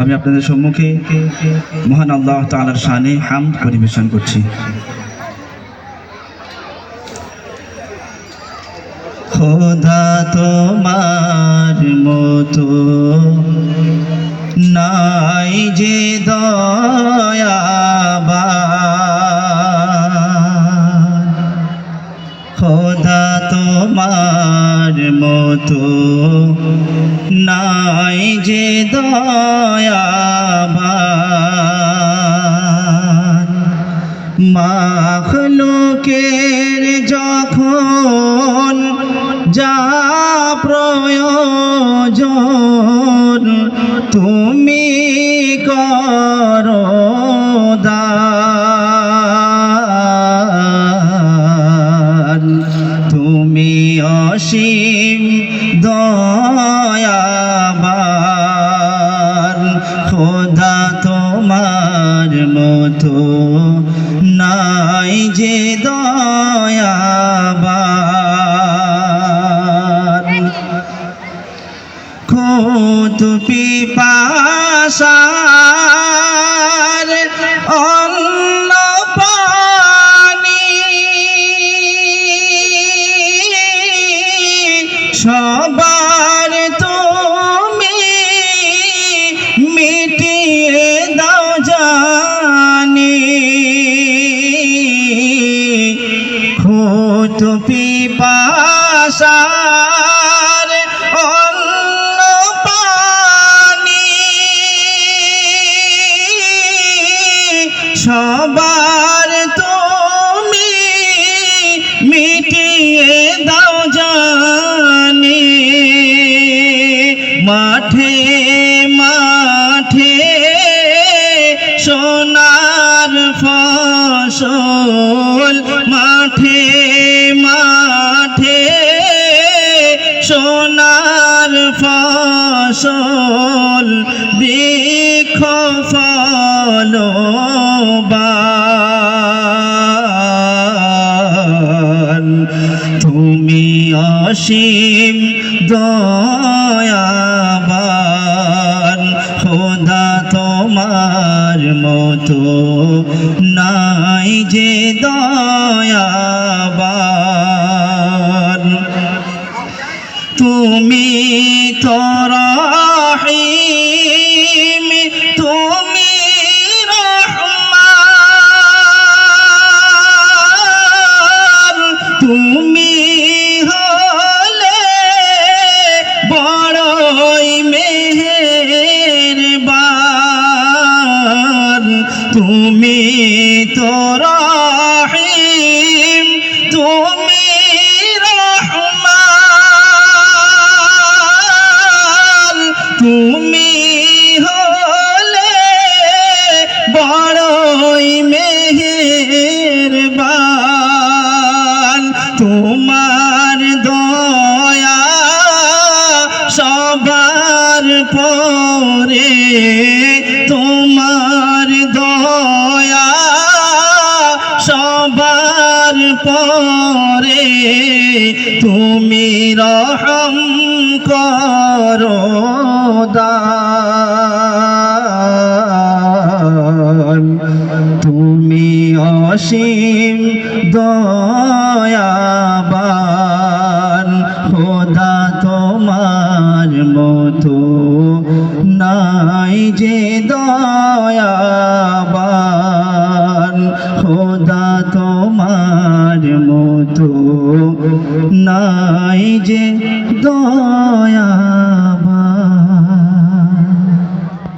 আমি আপনাদের সম্মুখে মহান আল্লাহ তাআলার শানে হামদ পরিবেশন করছি। খোদা তোমার মতো নাই যে দয়াবান। খোদা তোমার মতো নাই যে দয়াবান। মাখলুকের যখন যা অসীম দয়াবান। খোদা তোমার মতো নাই যে দয়াবান। খুত পিপাসার খুত পিপাসার অন্ন পানি। সবার তুমি মিটিয়ে দাও জানি। মাঠে বৃক্ষ ফলবান তুমি অসীম দয়াবান। খোদা তোমার মতো নাই যে দয়াবান। তুমি তো তুমি তুমি বড়ই তোমার সবার পরে তোমার দয়া সবার পরে তুমি রহম করো তুমি অসীম দয়াবান খোদা তোমার মতো নাই যে দয়াবান নাই যে দয়া